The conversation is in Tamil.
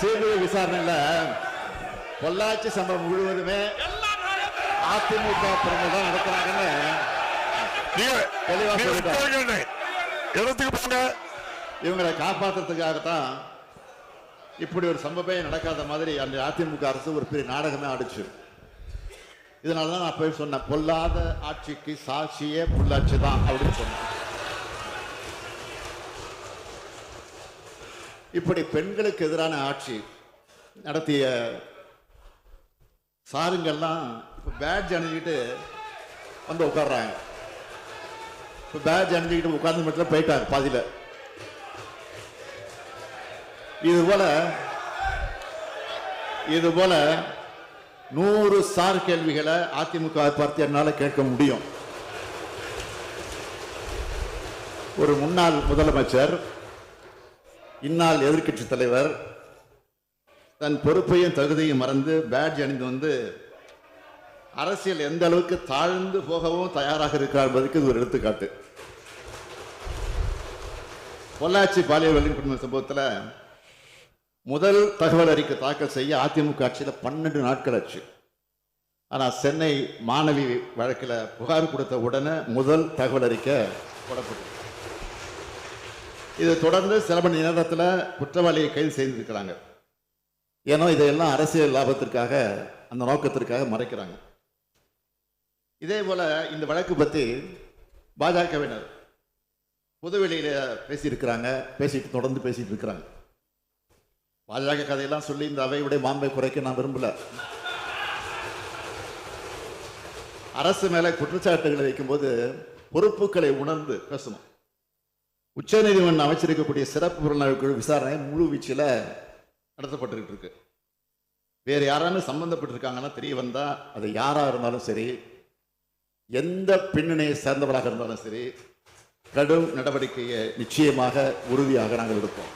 சிபிஐ விசாரணையில பொள்ளாச்சி சம்பவம் முழுவதுமே அதிமுக பிரமுகர் தான் நடக்கிறாங்கன்னு நீங்க தெளிவா நீங்க சொல்லிட்டாரு. உட்காருங்க. இடத்துக்கு போங்க இவங்களை காப்பாத்துறதுக்காகத்தான் இப்படி ஒரு சம்பவமே நடக்காத மாதிரி அந்த அதிமுக அரசு ஒரு பெரிய நாடகமே ஆடிச்சு இதனால தான் நான் போய் சொன்னேன் பொல்லாத ஆட்சிக்கு சாட்சியே பொள்ளாச்சி தான் அப்படின்னு சொன்னேன் இப்படி பெண்களுக்கு எதிரான ஆட்சி நடத்திய சாருங்கெல்லாம் இப்போ பேட்ஜ் அணிஞ்சிக்கிட்டு வந்து உட்கார்றாங்க. இப்போ பேட்ஜ் அணிஞ்சிக்கிட்டு உட்கார்ந்து மட்டும் போயிட்டாங்க பாதியில். இது போல இது போல நூறு சார் கேள்விகளை அதிமுக பார்த்து என்னால் கேட்க முடியும். ஒரு முன்னாள் முதலமைச்சர் இந்நாள் எதிர்க்கட்சி தலைவர் தன் பொறுப்பையும் தகுதியும் மறந்து பேட்ஜ் அணிந்து வந்து அரசியல் எந்த அளவுக்கு தாழ்ந்து போகவும் தயாராக இருக்கிறார் என்பதற்கு இது ஒரு எடுத்துக்காட்டு. பொள்ளாச்சி பாலியல் வல்லுநர் சம்பவத்தில் முதல் தகவல் அறிக்கை தாக்கல் செய்ய அதிமுக ஆட்சியில் பன்னெண்டு நாட்கள் ஆச்சு. ஆனால் சென்னை மாணவி வழக்கில் புகார் கொடுத்த உடனே முதல் தகவல் அறிக்கை போடப்பட்டது. இது தொடர்ந்து சில மணி நேரத்தில் குற்றவாளியை கைது செய்திருக்கிறாங்க. ஏன்னா இதையெல்லாம் அரசியல் லாபத்திற்காக அந்த நோக்கத்திற்காக மறைக்கிறாங்க. இதே போல இந்த வழக்கு பற்றி பாஜகவினர் புதுவெளியில் பேசியிருக்கிறாங்க பேசிட்டு தொடர்ந்து பேசிட்டு இருக்கிறாங்க பாஜக கதையெல்லாம் சொல்லி இந்த அவையுடைய மாண்பை குறைக்க நான் விரும்பல. அரசு மேலே குற்றச்சாட்டுகளை வைக்கும்போது பொறுப்புகளை உணர்ந்து பேசணும். உச்சநீதிமன்றம் அமைச்சிருக்கக்கூடிய சிறப்பு புலனாய்வு குழு விசாரணை முழு வீச்சில் நடத்தப்பட்டுக்கிட்டு இருக்கு. வேறு யாராலும் சம்மந்தப்பட்டிருக்காங்கன்னா தெரிய வந்தால் அது யாராக இருந்தாலும் சரி எந்த பின்னணியை சேர்ந்தவராக இருந்தாலும் சரி கடும் நடவடிக்கையை நிச்சயமாக உறுதியாக நாங்கள் எடுப்போம்.